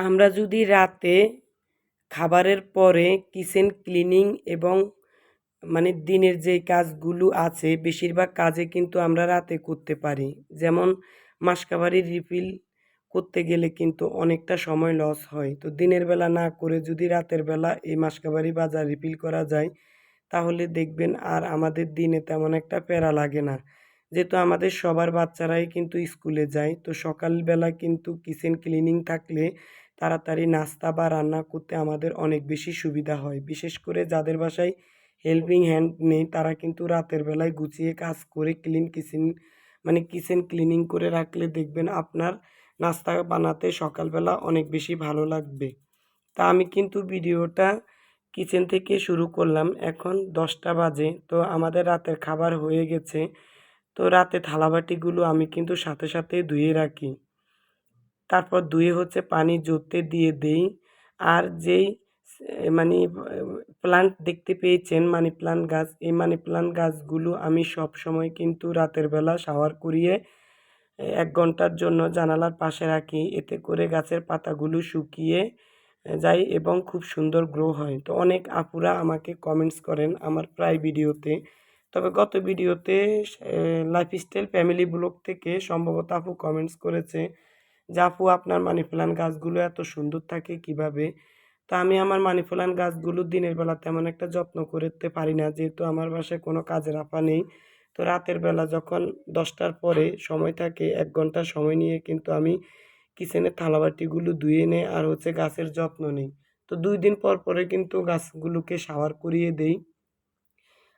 আমরা যদি রাতে খাবারের পরে কিচেন ক্লিনিং এবং মানে দিনের যে কাজগুলো আছে, বেশিরভাগ কাজে কিন্তু আমরা রাতে করতে পারি। যেমন মাসকাবারি রিফিল করতে গেলে কিন্তু অনেকটা সময় লস হয়। তো দিনের বেলা না করে যদি রাতের বেলা এই মাসকাবারি বাজার রিফিল করা যায়, তাহলে দেখবেন আর আমাদের দিনে তেমন একটা প্যারা লাগে না। যেহেতু আমাদের সবার বাচ্চারাই কিন্তু স্কুলে যায়, তো সকালবেলা কিন্তু কিচেন ক্লিনিং থাকলে তাড়াতাড়ি নাস্তা বা রান্না করতে আমাদের অনেক বেশি সুবিধা হয়। বিশেষ করে যাদের বাসায় হেল্পিং হ্যান্ড নেই, তারা কিন্তু রাতের বেলায় গুছিয়ে কাজ করে ক্লিন কিচেন মানে কিচেন ক্লিনিং করে রাখলে দেখবেন আপনার নাস্তা বানাতে সকালবেলা অনেক বেশি ভালো লাগবে। তা আমি কিন্তু ভিডিওটা কিচেন থেকে শুরু করলাম। এখন দশটা বাজে, তো আমাদের রাতের খাবার হয়ে গেছে। তো রাতে থালাবাটিগুলো আমি কিন্তু সাথে সাথে ধুয়ে রাখি। তারপর ধুয়ে হচ্ছে পানি জোতে দিয়ে দেই। আর যেই মানে প্লান্ট দেখতে পেয়েছেন, মানি প্লান্ট গাছ, এই মানি প্লান্ট গাছগুলো আমি সব সময় কিন্তু রাতের বেলা শাওয়ার করিয়ে এক ঘণ্টার জন্য জানালার পাশে রাখি। এতে করে গাছের পাতাগুলো শুকিয়ে যায় এবং খুব সুন্দর গ্রো হয়। তো অনেক আপুরা আমাকে কমেন্টস করেন আমার প্রায় ভিডিওতে। তবে গত ভিডিওতে লাইফস্টাইল ফ্যামিলি ব্লগ থেকে সম্ভবত আপু কমেন্টস করেছে আপু, আপনার মানি প্লান্ট গাছগুলো এত সুন্দর থাকে কীভাবে? তা আমি আমার মানি প্লান্ট গাছগুলো দিনের বেলা তেমন একটা যত্ন করতে পারি না। যেহেতু আমার বাসায় কোনো কাজের আপা নেই, তো রাতের বেলা যখন দশটার পরে সময় থাকে, এক ঘণ্টা সময় নিয়ে কিন্তু আমি কিচেনের থালাবাটিগুলো ধুয়ে নেই আর হচ্ছে গাছের যত্ন নিই। তো দুই দিন পর পরে কিন্তু গাছগুলোকে শাওয়ার করিয়ে দেই।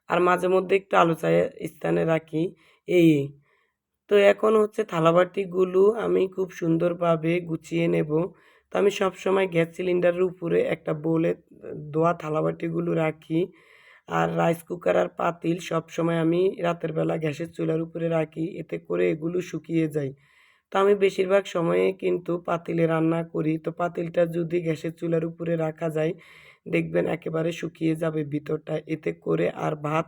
আর মাঝে মধ্যে একটু আলো স্থানে রাখি। এই। তো এখন হচ্ছে থালাবাটিগুলো আমি খুব সুন্দরভাবে গুছিয়ে নেব। তো আমি সবসময় গ্যাস সিলিন্ডারের উপরে একটা বোলে দোয়া থালাবাটিগুলো রাখি। আর রাইস কুকার আর পাতিল সব সময় আমি রাতের বেলা গ্যাসের চুলার উপরে রাখি, এতে করে এগুলো শুকিয়ে যায়। তো আমি বেশিরভাগ সময়ে কিন্তু পাতিলে রান্না করি। তো পাতিলটা যদি গ্যাসের চুলার উপরে রাখা যায়, দেখবেন একেবারে শুকিয়ে যাবে ভিতরটা। এতে করে আর ভাত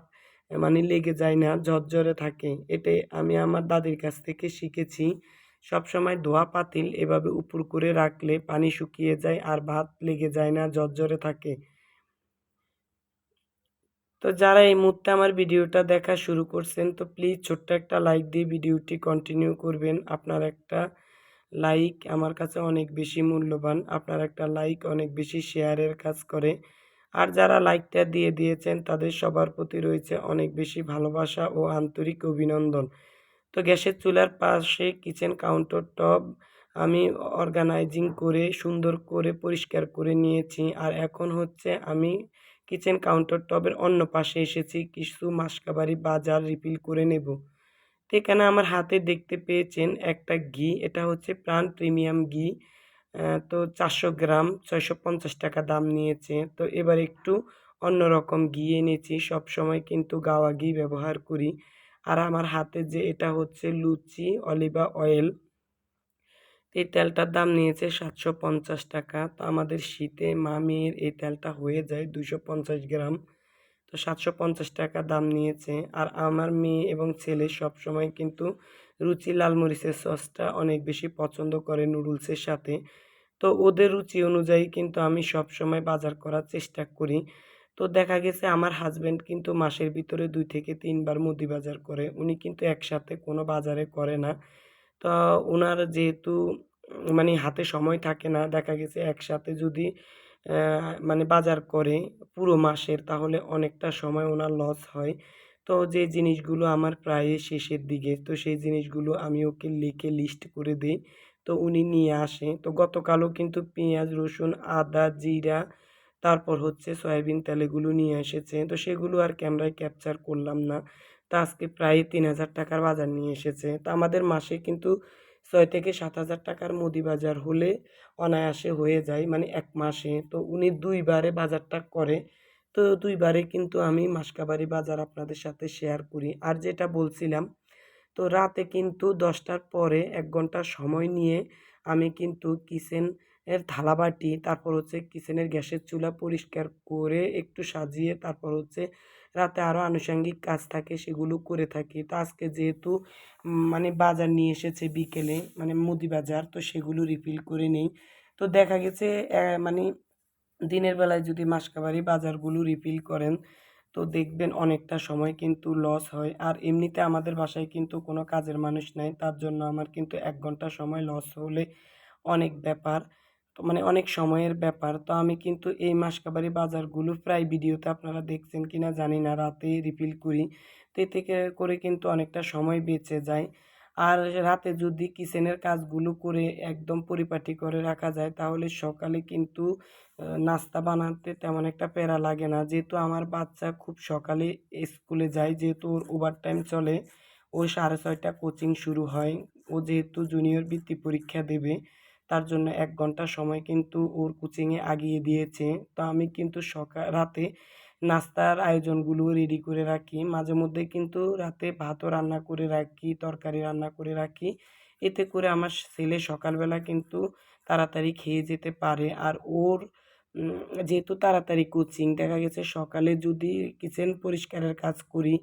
মানে লেগে যায় না, ঝরঝরে থাকে। এটাই আমি আমার দাদির কাছ থেকে শিখেছি। সবসময় ধোয়া পাতিল এভাবে উপর করে রাখলে পানি শুকিয়ে যায় আর ভাত লেগে যায় না, ঝরঝরে থাকে। তো যারা এই মুহূর্তে আমার ভিডিওটা দেখা শুরু করছেন, তো প্লিজ ছোট্ট একটা লাইক দিয়ে ভিডিওটি কন্টিনিউ করবেন। আপনার একটা লাইক আমার কাছে অনেক বেশি মূল্যবান। আপনার একটা লাইক অনেক বেশি শেয়ারের কাজ করে। আর যারা লাইকটা দিয়ে দিয়েছেন, তাদের সবার প্রতি রয়েছে অনেক বেশি ভালোবাসা ও আন্তরিক অভিনন্দন। তো গ্যাসের চুলার পাশে কিচেন কাউন্টার টপ আমি অর্গানাইজিং করে, সুন্দর করে, পরিষ্কার করে নিয়েছি। আর এখন হচ্ছে আমি কিচেন কাউন্টার টপের অন্য পাশে এসেছি, কিছু মাসকাবারি বাজার রিফিল করে নেব। এখানে আমার হাতে দেখতে পেয়েছেন একটা ঘি, এটা হচ্ছে প্রাণ প্রিমিয়াম ঘি। তো চারশো গ্রাম, ছয়শো পঞ্চাশ টাকা দাম নিয়েছে। তো এবার একটু অন্যরকম ঘি এনেছি সব সময় কিন্তু গাওয়া ঘি ব্যবহার করি। আর আমার হাতে যে এটা হচ্ছে লুচি, অলিভা অয়েল, এই তেলটার দাম নিয়েছে সাতশো পঞ্চাশ টাকা। তো আমাদের শীতে মামির এই তেলটা হয়ে যায় দুশো পঞ্চাশ গ্রাম। তো সাতশো পঞ্চাশ টাকা দাম নিয়েছে। আর আমার মেয়ে এবং ছেলে সব সময় কিন্তু রুচি লাল মরিচের সসটা অনেক বেশি পছন্দ করে নুডলসের সাথে। তো ওদের রুচি অনুযায়ী কিন্তু আমি সব সময় বাজার করার চেষ্টা করি। তো দেখা গেছে আমার হাজব্যান্ড কিন্তু মাসের ভিতরে দুই থেকে তিনবার মুদি বাজার করে। উনি কিন্তু একসাথে কোনো বাজারে করে না। তো ওনার যেহেতু মানে হাতে সময় থাকে না, দেখা গেছে একসাথে যদি মানে বাজার করে পুরো মাসের তাহলে অনেকটা সময় ওনার লস হয়। তো যে জিনিসগুলো আমার প্রায় শেষের দিকে, তো সেই জিনিসগুলো আমি ওকে লিখে লিস্ট করে দিই। তো উনি নিয়ে আসে। তো গতকালও কিন্তু পেঁয়াজ, রসুন, আদা, জিরা, তারপর হচ্ছে সয়াবিন তেলেগুলো নিয়ে এসেছে। তো সেগুলো আর ক্যামেরায় ক্যাপচার করলাম না। তা আজকে প্রায় তিন হাজার টাকার বাজার নিয়ে এসেছে। তা আমাদের মাসে কিন্তু ছয় থেকে সাত হাজার টাকার মুদি বাজার হলে অনায়াসে হয়ে যায় মানে এক মাসে। তো উনি দুইবারে বাজারটা করে। তো দুইবারে কিন্তু আমি মাসকাবারি বাজার আপনাদের সাথে শেয়ার করি। আর যেটা বলছিলাম তো রাতে কিন্তু দশটার পরে এক ঘণ্টা সময় নিয়ে আমি কিন্তু কিচেন এর থালাবাটি, তারপর হচ্ছে কিচেনের গ্যাসের চুলা পরিষ্কার করে একটু সাজিয়ে, তারপর হচ্ছে রাতে আরও আনুষঙ্গিক কাজ থাকে সেগুলো করে থাকি। তো আজকে যেহেতু মানে বাজার নিয়ে এসেছে বিকেলে মানে মুদি বাজার, তো সেগুলো রিফিল করে নেই। তো দেখা গেছে মানে দিনের বেলায় যদি মাসকাবারি বাজারগুলো রিফিল করেন তো দেখবেন অনেকটা সময় কিন্তু লস হয়। আর এমনিতে আমাদের বাসায় কিন্তু কোনো কাজের মানুষ নাই, তার জন্য আমার কিন্তু এক ঘণ্টা সময় লস হলে অনেক ব্যাপার। তো মানে অনেক সময়ের ব্যাপার। তো আমি কিন্তু এই মাসকাবারি বাজারগুলো প্রায় ভিডিওতে আপনারা দেখছেন কিনা জানি না রাতে রিফিল করি। তো এতে কে- করে কিন্তু অনেকটা সময় বেঁচে যায়। আর রাতে যদি কিচেনের কাজগুলো করে একদম পরিপাটি করে রাখা যায়, তাহলে সকালে কিন্তু নাস্তা বানাতে তেমন একটা প্যারা লাগে না। যেহেতু আমার বাচ্চা খুব সকালে স্কুলে যায়, যেহেতু ওর ওভার টাইম চলে, ও সাড়ে ছয়টা কোচিং শুরু হয়। ও যেহেতু জুনিয়র বৃত্তি পরীক্ষা দেবে, তার জন্য এক ঘণ্টা সময় কিন্তু ওর কোচিংয়ে আগিয়ে দিয়েছে। তো আমি কিন্তু সকাল রাতে নাস্তার আয়োজনগুলো রেডি করে রাখি। মাঝে মধ্যে কিন্তু রাতে ভাতও রান্না করে রাখি, তরকারি রান্না করে রাখি। এতে করে আমার ছেলে সকালবেলা কিন্তু তাড়াতাড়ি খেয়ে যেতে পারে। আর ওর যেহেতু তাড়াতাড়ি কোচিং দেখা গেছে সকালে যদি কিচেন পরিষ্কারের কাজ করি,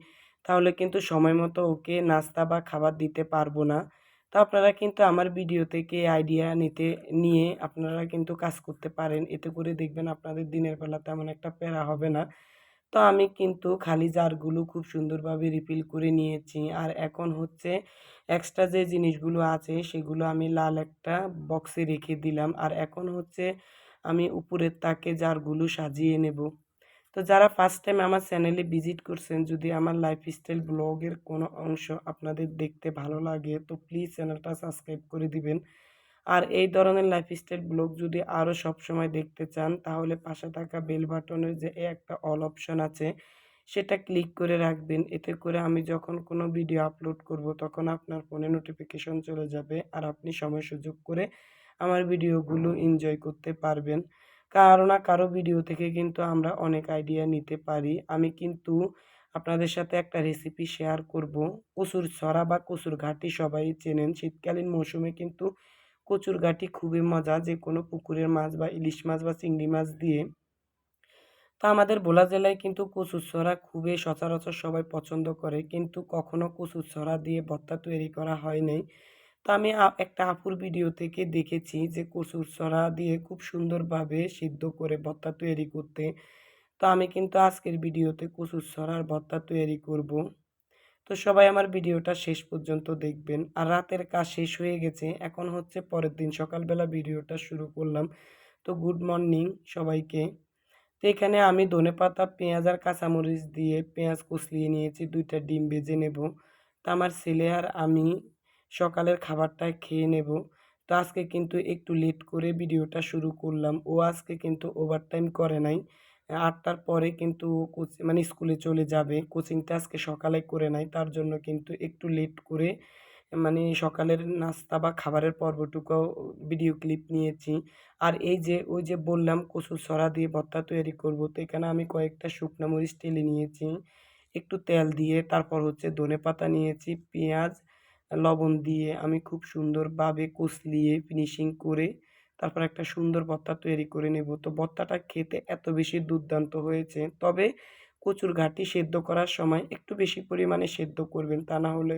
তাহলে কিন্তু সময় মতো ওকে নাস্তা বা খাবার দিতে পারব না। তো আপনারা কিন্তু আমার ভিডিও থেকে আইডিয়া নিতে, নিয়ে আপনারা কিন্তু কাজ করতে পারেন। এতে করে দেখবেন আপনাদের দিনের বেলা তেমন একটা প্যারা হবে না। তো আমি কিন্তু খালি জারগুলো খুব সুন্দরভাবে রিফিল করে নিয়েছি। আর এখন হচ্ছে এক্সট্রা যে জিনিসগুলো আছে, সেগুলো আমি লাল একটা বক্সে রেখে দিলাম। আর এখন হচ্ছে আমি উপরের তাকে জারগুলো সাজিয়ে নেব। তো যারা ফার্স্ট টাইম আমার চ্যানেলে ভিজিট করছেন, যদি আমার লাইফস্টাইল ব্লগের কোনো অংশ আপনাদের দেখতে ভালো লাগে, তো প্লিজ চ্যানেলটা সাবস্ক্রাইব করে দিবেন। আর এই ধরনের লাইফস্টাইল ব্লগ যদি আরও সবসময় দেখতে চান, তাহলে পাশে থাকা বেল বাটনের যে একটা অল অপশন আছে, সেটা ক্লিক করে রাখবেন। এতে করে আমি যখন কোনো ভিডিও আপলোড করব, তখন আপনার ফোনে নোটিফিকেশন চলে যাবে, আর আপনি সময় সুযোগ করে আমার ভিডিওগুলো এনজয় করতে পারবেন। কারও না কারও ভিডিও থেকে কিন্তু আমরা অনেক আইডিয়া নিতে পারি। আমি কিন্তু আপনাদের সাথে একটা রেসিপি শেয়ার করব। কচুর ছড়া বা কচুর ঘাটি সবাই চেনেন। শীতকালীন মৌসুমে কিন্তু কচুর ঘাটি খুবই মজা। যে কোনো পুকুরের মাছ বা ইলিশ মাছ বা চিংড়ি মাছ দিয়ে। তো আমাদের ভোলা জেলায় কিন্তু কচুর ছড়া খুবই সচরাচর সবাই পছন্দ করে। কিন্তু কখনো কচুর ছড়া দিয়ে ভর্তা তৈরি করা হয় নাই। তো আমি একটা আপুর ভিডিও থেকে দেখেছি যে কচুর ছড়া দিয়ে খুব সুন্দরভাবে সিদ্ধ করে ভর্তা তৈরি করতে। তো আমি কিন্তু আজকের ভিডিওতে কচুর ছড়ার ভর্তা তৈরি করব। তো সবাই আমার ভিডিওটা শেষ পর্যন্ত দেখবেন। আর রাতের কাজ শেষ হয়ে গেছে, এখন হচ্ছে পরের দিন সকালবেলা ভিডিওটা শুরু করলাম। তো গুড মর্নিং সবাইকে। তো এখানে আমি ধনেপাতা পেঁয়াজ আর কাঁচামরিচ দিয়ে পেঁয়াজ কুচলিয়ে নিয়েছি, দুইটা ডিম বেজে নেব। তো আমার ছেলে আর আমি সকালের খাবারটা খেয়ে নেব। তো আজকে কিন্তু একটু লেট করে ভিডিওটা শুরু করলাম। ও আজকে কিন্তু ওভারটাইম করে নাই। আটটার পরে কিন্তু কোচিং মানে স্কুলে চলে যাবে। কোচিংটা আজকে সকালে করে নাই। তার জন্য কিন্তু একটু লেট করে মানে সকালের নাস্তা বা খাবারের পর্বটুকু ভিডিও ক্লিপ নিয়েছি। আর এই যে, ওই যে বললাম, কচুর ছড়া দিয়ে ভর্তা তৈরি করব। তো এখানে আমি কয়েকটা শুকনো মরিচ টেলে নিয়েছি। একটু তেল দিয়ে, তারপর হচ্ছে ধনেপাতা নিয়েছি, পেঁয়াজ লবণ দিয়ে আমি খুব সুন্দরভাবে কষলিয়ে ফিনিশিং করে তারপর একটা সুন্দর ভর্তা তৈরি করে নেব। তো ভর্তাটা খেতে এত বেশি দুর্দান্ত হয়েছে। তবে কচুর ঘাটি সেদ্ধ করার সময় একটু বেশি পরিমাণে সেদ্ধ করবেন, তা না হলে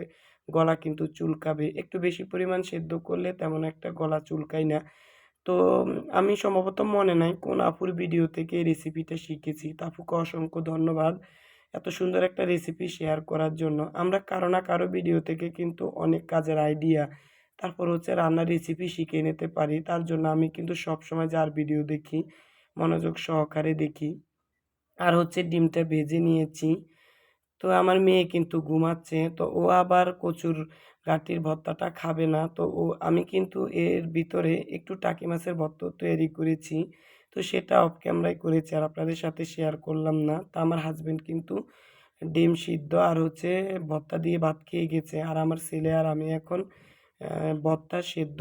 গলা কিন্তু চুলকাবে। একটু বেশি পরিমাণ সেদ্ধ করলে তেমন একটা গলা চুলকায় না। তো আমি সম্ভবত মনে নাই, কোন আপুর ভিডিও থেকে রেসিপিটা শিখেছি। তা আপুকে অসংখ্য ধন্যবাদ। এত সুন্দর একটা রেসিপি শেয়ার করার জন্য। আমরা কারও না কারও ভিডিও থেকে কিন্তু অনেক কাজের আইডিয়া তারপর হচ্ছে রান্নার রেসিপি শিখে নিতে পারি। তার জন্য আমি কিন্তু সবসময় যার ভিডিও দেখি, মনোযোগ সহকারে দেখি। আর হচ্ছে ডিমটা ভেজে নিয়েছি। তো আমার মেয়ে কিন্তু ঘুমাচ্ছে, তো ও আবার কচুর গাঠির ভর্তাটা খাবে না। তো ও, আমি কিন্তু এর ভিতরে একটু টাকি মাছের ভর্তা তৈরি করেছি। তো সেটা অফ ক্যামেরায় করেছি আর আপনাদের সাথে শেয়ার করলাম না। তা আমার হাজবেন্ড কিন্তু ডিম সিদ্ধ আর হচ্ছে ভর্তা দিয়ে ভাত খেয়ে গেছে। আর আমার ছেলে আর আমি এখন ভর্তা সেদ্ধ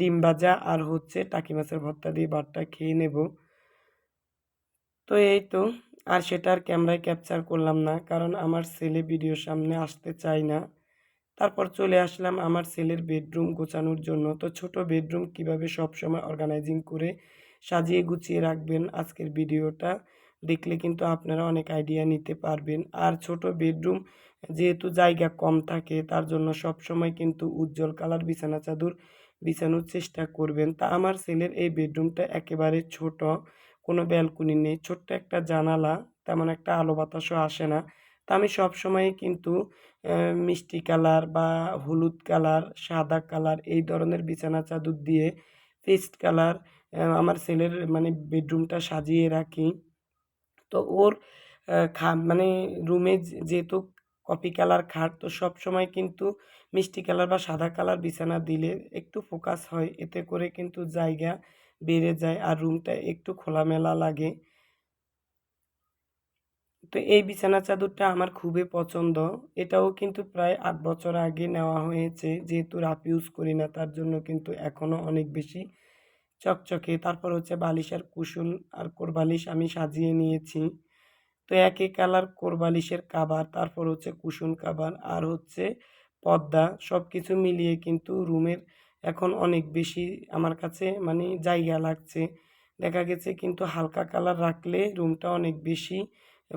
ডিম ভাজা আর হচ্ছে টাকি মাছের ভর্তা দিয়ে ভাতটা খেয়ে নেব। তো এই তো, আর সেটা আর ক্যামেরায় ক্যাপচার করলাম না কারণ আমার ছেলে ভিডিওর সামনে আসতে চায় না। তারপর চলে আসলাম আমার ছেলের বেডরুম গোছানোর জন্য। তো ছোট বেডরুম কীভাবে সব সময় অর্গানাইজিং করে সাজিয়ে গুছিয়ে রাখবেন আজকের ভিডিওটা। দেখলে কিন্তু আপনারা অনেক আইডিয়া নিতে পারবেন। আর ছোট বেডরুম যেহেতু জায়গা কম থাকে, তার জন্য সবসময় কিন্তু উজ্জ্বল কালার বিছানা চাদর বিছানোর চেষ্টা করবেন। তা আমার ছেলের এই বেডরুমটা একেবারে ছোট, কোনো ব্যালকনি নেই। ছোট্ট একটা জানালা, তেমন একটা আলো বাতাসও আসে না। তা আমি সবসময় কিন্তু মিষ্টি কালার বা হলুদ কালার, সাদা কালার এই ধরনের বিছানা চাদর দিয়ে পেস্ট কালার আমার ছেলের মানে বেডরুমটা সাজিয়ে রাখি। তো ওর খা মানে রুমে যেহেতু কপি কালার খাট, তো সব সময় কিন্তু মিষ্টি কালার বা সাদা কালার বিছানা দিলে একটু ফোকাস হয়। এতে করে কিন্তু জায়গা বেড়ে যায় আর রুমটা একটু খোলামেলা লাগে। তো এই বিছানা চাদরটা আমার খুবই পছন্দ। এটাও কিন্তু প্রায় আট বছর আগে নেওয়া হয়েছে। যেহেতু রাফ ইউজ করি না, তার জন্য কিন্তু এখনও অনেক বেশি চকচকে। তারপর হচ্ছে বালিশ আর কুশন আর কোরবালিশ আমি সাজিয়ে নিয়েছি। তো একই কালার কোরবালিশের কাবার তারপর হচ্ছে কুশন কাবার আর হচ্ছে পদ্মা সব কিছু মিলিয়ে কিন্তু রুমের এখন অনেক বেশি আমার কাছে মানে জায়গা লাগছে। দেখা গেছে কিন্তু হালকা কালার রাখলে রুমটা অনেক বেশি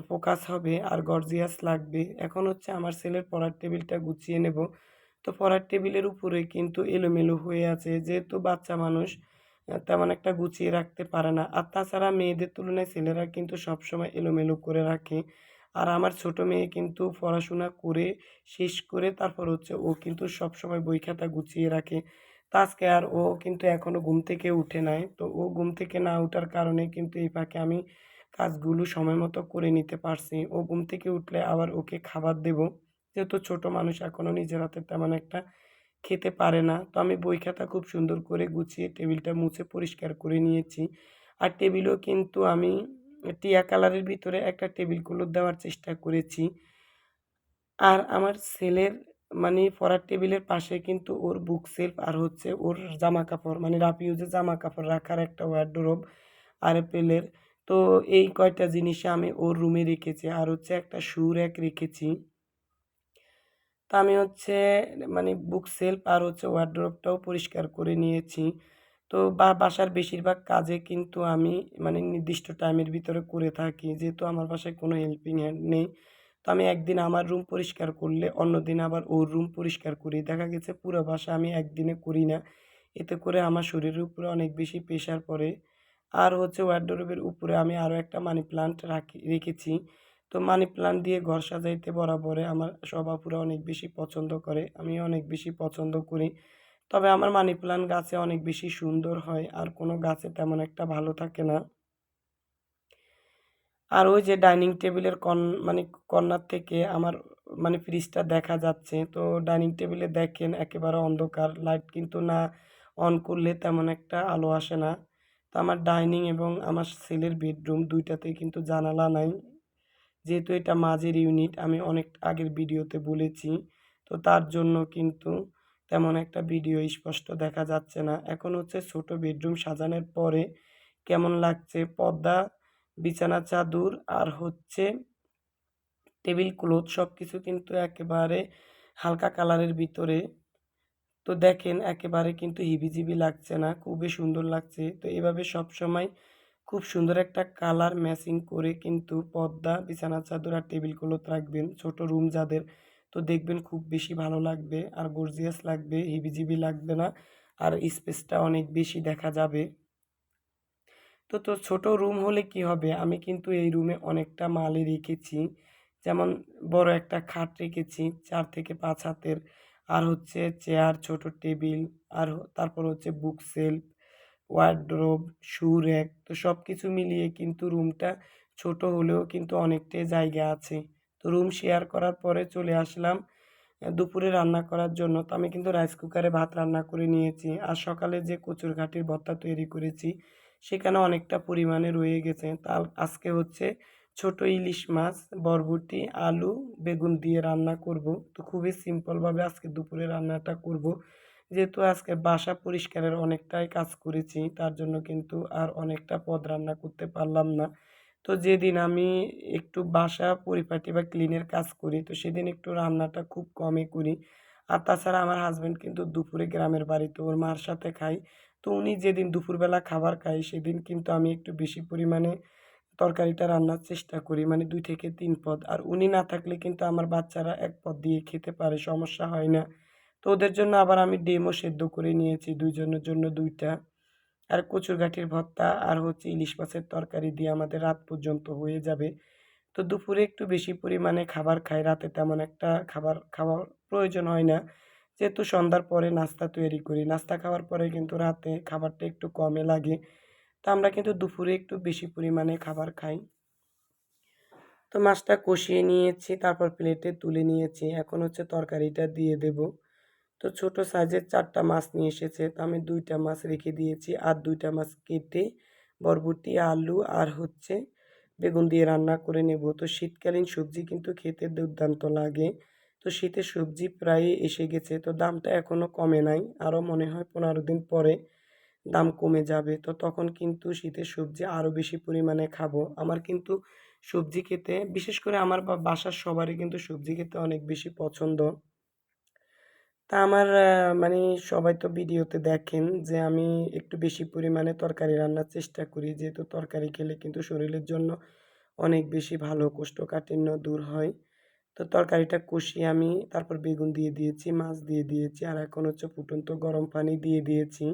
ফোকাস হবে আর গর্জিয়াস লাগবে। এখন হচ্ছে আমার ছেলের পড়ার টেবিলটা গুছিয়ে নেব। তো পড়ার টেবিলের উপরে কিন্তু এলোমেলো হয়ে আছে। যেহেতু বাচ্চা মানুষ তেমন একটা গুছিয়ে রাখতে পারে না। আর তাছাড়া মেয়েদের তুলনায় ছেলেরা কিন্তু সবসময় এলোমেলো করে রাখে। আর আমার ছোট মেয়ে কিন্তু পড়াশোনা করে, শেষ করে তারপর হচ্ছে ও কিন্তু সবসময় বই খাতা গুছিয়ে রাখে। আজকে আর ও কিন্তু এখনও ঘুম থেকে উঠে নাই। তো ও ঘুম থেকে না ওঠার কারণে কিন্তু এই ফাঁকে আমি কাজগুলো সময় মতো করে নিতে পারছি। ও ঘুম থেকে উঠলে আবার ওকে খাবার দেব। যেহেতু ছোট মানুষ এখনও নিজের হাতে তেমন একটা খেতে পারে না। তো আমি বই খাতা খুব সুন্দর করে গুছিয়ে টেবিলটা মুছে পরিষ্কার করে নিয়েছি। আর টেবিলও কিন্তু আমি টিয়া কালারের ভিতরে একটা টেবিল ক্লথ দেওয়ার চেষ্টা করেছি। আর আমার ছেলের মানে পড়ার টেবিলের পাশে কিন্তু ওর বুক সেলফ আর হচ্ছে ওর জামা কাপড় মানে রাফ ইউজের জামা কাপড় রাখার একটা ওয়ার্ডরোব আর এপেলের তো এই কয়টা জিনিস আমি ওর রুমে রেখেছি আর হচ্ছে একটা শু র্যাক রেখেছি। তা আমি হচ্ছে মানে বুক সেলফ আর হচ্ছে ওয়ার্ড্রোবটাও পরিষ্কার করে নিয়েছি। তো বা, বাসার বেশিরভাগ কাজে কিন্তু আমি মানে নির্দিষ্ট টাইমের ভিতরে করে থাকি। যেহেতু আমার বাসায় কোনো হেল্পিং হ্যান্ড নেই, তো আমি একদিন আমার রুম পরিষ্কার করলে অন্য দিন আবার ওর রুম পরিষ্কার করি। দেখা গেছে পুরো বাসা আমি একদিনে করি না। এতে করে আমার শরীরের উপরে অনেক বেশি প্রেশার পড়ে। আর হচ্ছে ওয়ার্ডরোবের উপরে আমি আরও একটা মানি প্লান্ট রাখি, রেখেছি। তো মানি প্লান্ট দিয়ে ঘর সাজাইতে বরাবরে আমার সব আপুরা অনেক বেশি পছন্দ করে আমি অনেক বেশি পছন্দ করি। তবে আমার মানি প্লান্ট গাছে অনেক বেশি সুন্দর হয় আর কোনো গাছে তেমন একটা ভালো থাকে না। আর ওই যে ডাইনিং টেবিলের কন মানে কর্নার থেকে আমার মানে ফ্রিজটা দেখা যাচ্ছে। তো ডাইনিং টেবিলে দেখেন একেবারে অন্ধকার লাইট কিন্তু না অন করলে তেমন একটা আলো আসে না। তো আমার ডাইনিং এবং আমার ছেলের বেডরুম দুইটাতেই কিন্তু জানালা নাই। যেহেতু এটা মাঝের ইউনিট আমি অনেক আগের ভিডিওতে বলেছি। তো তার জন্য কিন্তু তেমন একটা ভিডিও স্পষ্ট দেখা যাচ্ছে না। এখন হচ্ছে ছোট বেডরুম সাজানোর পরে কেমন লাগছে? পর্দা, বিছানা, চাদর আর হচ্ছে টেবিল ক্লোথ সব কিছু কিন্তু একেবারে হালকা কালারের ভিতরে। তো দেখেন, একেবারে কিন্তু হিবিজিবি লাগছে না, খুবই সুন্দর লাগছে। তো এভাবে সব সময় খুব সুন্দর একটা কালার ম্যাচিং করে কিন্তু পর্দা বিছানা, চাদর আর টেবিল ক্লথ রাখবেন। ছোট রুম যাদের, তো দেখবেন খুব বেশি ভালো লাগবে আর গর্জিয়াস লাগবে হিবিজিবি লাগবে না আর স্পেসটা অনেক বেশি দেখা যাবে। তো তো ছোট রুম হলে কি হবে? আমি কিন্তু এই রুমে অনেকটা মালই রেখেছি। যেমন বড় একটা খাট রেখেছি, চার থেকে পাঁচ হাতের। আর হচ্ছে চেয়ার ছোট টেবিল আর তারপর হচ্ছে book shelf wardrobe shoe rack তো সব কিছু মিলিয়ে কিন্তু রুমটা ছোট হলেও কিন্তু অনেকটাই জায়গা আছে। তো রুম শেয়ার করার পরে চলে আসলাম দুপুরে রান্না করার জন্য। তো আমি কিন্তু রাইস কুকারে ভাত রান্না করে নিয়েছি আর সকালে যে কচুর ঘাটির ভর্তা তৈরি করেছি, সেখানে অনেকটা পরিমাণে রয়ে গেছে। তা আজকে হচ্ছে ছোট ইলিশ মাছ, বরবটি, আলু, বেগুন দিয়ে রান্না করব। তো খুবই সিম্পলভাবে আজকে দুপুরে রান্নাটা করব। যেহেতু আজকে বাসা পরিষ্কারের অনেকটাই কাজ করেছি, তার জন্য কিন্তু আর অনেকটা পদ রান্না করতে পারলাম না। তো যেদিন আমি একটু বাসা পরিপাটি বা ক্লিনের কাজ করি, তো সেদিন একটু রান্নাটা খুব কমই করি। আর তাছাড়া আমার হাজব্যান্ড কিন্তু দুপুরে গ্রামের বাড়িতে, ওর মার সাথে খাই। তো উনি যেদিন দুপুরবেলা খাবার খাই সেদিন কিন্তু আমি একটু বেশি পরিমাণে তরকারিটা রান্নার চেষ্টা করি মানে দুই থেকে তিন পদ। আর উনি না থাকলে কিন্তু আমার বাচ্চারা এক পদ দিয়ে খেতে পারে, সমস্যা হয় না। তো ওদের জন্য আবার আমি ডিমও সেদ্ধ করে নিয়েছি দুইজনের জন্য দুইটা। আর কচুর গাঠির ভর্তা আর হচ্ছে ইলিশ মাছের তরকারি দিয়ে আমাদের রাত পর্যন্ত হয়ে যাবে। তো দুপুরে একটু বেশি পরিমাণে খাবার খাই, রাতে তেমন একটা খাবার খাওয়ার প্রয়োজন হয় না। যেহেতু সন্ধ্যার পরে নাস্তা তৈরি করি, নাস্তা খাওয়ার পরে কিন্তু রাতে খাবারটা একটু কমে লাগে। তো আমরা কিন্তু দুপুরে একটু বেশি পরিমাণে খাবার খাই। তো মাছটা কষিয়ে নিয়েছি, তারপর প্লেটে তুলে নিয়েছি, এখন হচ্ছে তরকারিটা দিয়ে দেব। তো ছোট সাইজের চারটা মাছ নিয়ে এসেছে। তো আমি দুইটা মাছ রেখে দিয়েছি আর দুইটা মাছ কেটে বরবটি, আলু আর হচ্ছে বেগুন দিয়ে রান্না করে নেব। তো শীতকালীন সবজি কিন্তু খেতে দুর্দান্ত লাগে। তো শীতের সবজি প্রায় এসে গেছে। তো দামটা এখনও কমে নাই। আরও মনে হয় পনেরো দিন পরে দাম কমে যাবে। তো তখন কিন্তু শীতের সবজি আরও বেশি পরিমাণে খাব। আমার কিন্তু সবজি খেতে, বিশেষ করে আমার বাসার সবারই কিন্তু সবজি খেতে অনেক বেশি পছন্দ। তা আমার মানে সবাই তো ভিডিওতে দেখেন যে আমি একটু বেশি পরিমাণে তরকারি রান্নার চেষ্টা করি। যেহেতু তরকারি খেলে কিন্তু শরীরের জন্য অনেক বেশি ভালো কোষ্ঠকাঠিন্য দূর হয়। তো তরকারিটা কষিয়ে আমি তারপর বেগুন দিয়ে দিয়েছি, মাছ দিয়ে দিয়েছি, আর এখন হচ্ছে ফুটন্ত গরম পানি দিয়ে দিয়েছি।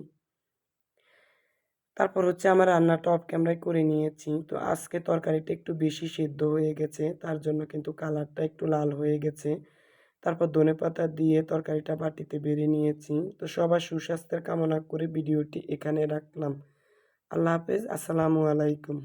তারপর হচ্ছে আমার রান্নাটা অফ ক্যামেরায় করে নিয়েছি। তো আজকে তরকারিটা একটু বেশি সেদ্ধ হয়ে গেছে, তার জন্য কিন্তু কালারটা একটু লাল হয়ে গেছে। তারপর ধনে পাতা দিয়ে তরকারিটা বাটিতে বেড়ে নিয়েছি। তো সবার সুস্বাস্থ্যের কামনা করে ভিডিওটি এখানে রাখলাম। আল্লাহ হাফেজ। আসসালামু আলাইকুম।